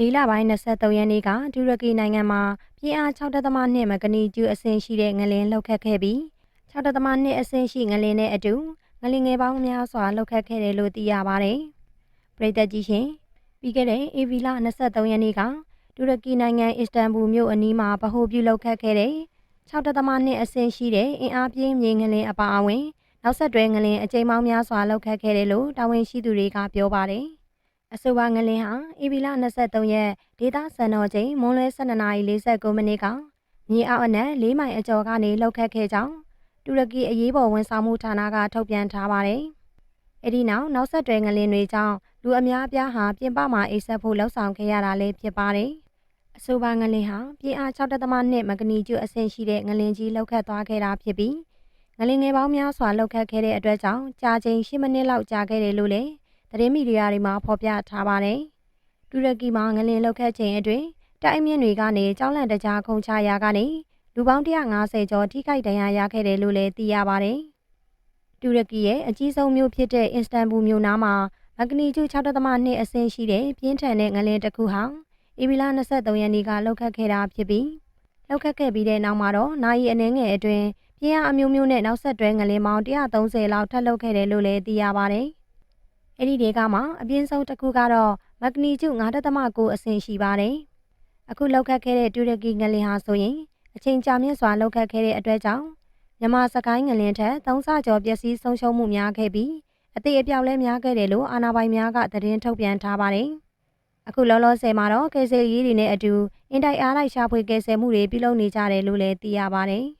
လေးလပိုင်း23ရက်နေ့ကတူရကီနိုင်ငံမှာပြင်းအား6.2မဂနီကျူအဆင့်ရှိတဲ့ငလင်လှုပ်ခတ်ခဲ့ပြီး6.2အဆင့်ရှိငလင်နဲ့အတူငလင်ငယ်ပေါင်းများစွာလှုပ်ခတ်ခဲ့တယ်လို့သိရပါတယ်။ပြည်သက်ကြီးရှင်ပြီးခဲ့တဲ့ဧပြီလ23ရက်နေ့ကတူရကီနိုင်ငံအစ္စတန်ဘူမြို့အနီးမှာဗဟိုပြုလှုပ်ခတ်ခဲ့တဲ့6.2အဆင့်ရှိတဲ့အင်အားပြင်းမြေငလင်အပါအဝင် နောက်ဆက်တွဲငလင်အကြိမ်ပေါင်းများစွာလှုပ်ခတ်ခဲ့တယ်လို့တာဝန်ရှိသူတွေကပြောပါတယ်။ အဆိုပါငလင်ဟာဧပြီလ23ရက်ဒေသစံတော်ချိန်မွန်းလွဲ12:49မိနစ်ကမြေအောက်အနက်၄မိုင်အကျော်ကနေလှုပ်ခတ်ခဲ့ကြောင်းတူရကီအရေးပေါ်ဝန်ဆောင်မှုဌာနကထုတ်ပြန်ထားပါတယ်။အဲ့ဒီနောက်နောက်ဆက်တွဲငလင်တွေကြောင့်လူအများအပြားဟာပြင်ပမှာအိပ်ဆက်ဖို့လှုံ့ဆော်ခဲ့ရတာလည်းဖြစ်ပါတယ်။အဆိုပါငလင်ဟာပြင်းအား6.2မဂနီကျူအဆင့်ရှိတဲ့ငလင်ကြီးလှုပ်ခတ်သွားခဲ့တာဖြစ်ပြီးငလင်ငယ်ပေါင်းများစွာလှုပ်ခတ်ခဲ့တဲ့အတွက်ကြောင့်ကြာချိန်10မိနစ်လောက်ကြာခဲ့တယ်လို့လည်း သတင်းမီဒီယာတွေမှာဖော်ပြထားပါတယ်။တူရကီမှာငလင်လှုပ်ခတ်ချိန်အတွင်းတိုက်မြင့်တွေကနေကြောင်းလန့်တကြားခုန်ချရာကနေလူပေါင်း150ကျော်ထိခိုက်ဒဏ်ရာရခဲ့တယ်လို့လည်းသိရပါတယ်။တူရကီရဲ့အကြီးဆုံးမြို့ဖြစ်တဲ့အင်စတန်ဘူမြို့နားမှာမဂနီကျူ6.2အဆင့်ရှိတဲ့ပြင်းထန်တဲ့ငလင်တစ်ခုဟာဧပြီလ23ရက်နေ့ကလှုပ်ခတ်ခဲ့တာဖြစ်ပြီးလှုပ်ခတ်ခဲ့ပြီးတဲ့နောက်မှာတော့နိုင်ရီအနှဲငယ်အတွင်းပြင်းအားအမျိုးမျိုးနဲ့နောက်ဆက်တွဲငလင်ပေါင်း130လောက်ထပ်လှုပ်ခဲ့တယ်လို့လည်းသိရပါတယ်။ အဲ့ဒီဒေကမှာအပြင်းဆုံးတစ်ခုကတော့မဂနီကျူ9.9အဆင့်ရှိပါတယ်။အခုလှုပ်ခတ်ခဲ့တဲ့တူရကီငလင်ဟာဆိုရင်အချိန်ကြာမြင့်စွာလှုပ်ခတ်ခဲ့တဲ့အတွက်ကြောင့်မြန်မာစကိုင်းငလင်ထက်သုံးဆကျော်ပျက်စီးဆုံးရှုံးမှုများခဲ့ပြီးအသေးအပြောက်လည်းများခဲ့တယ်လို့အာဏာပိုင်များကသတင်းထုတ်ပြန်ထားပါတယ်။အခုလောလောဆယ်မှာတော့ကယ်ဆယ်ရေးတွေနဲ့အတူအင်တိုက်အားလိုက်ရှာဖွေကယ်ဆယ်မှုတွေပြုလုပ်နေကြတယ်လို့လည်းသိရပါတယ်။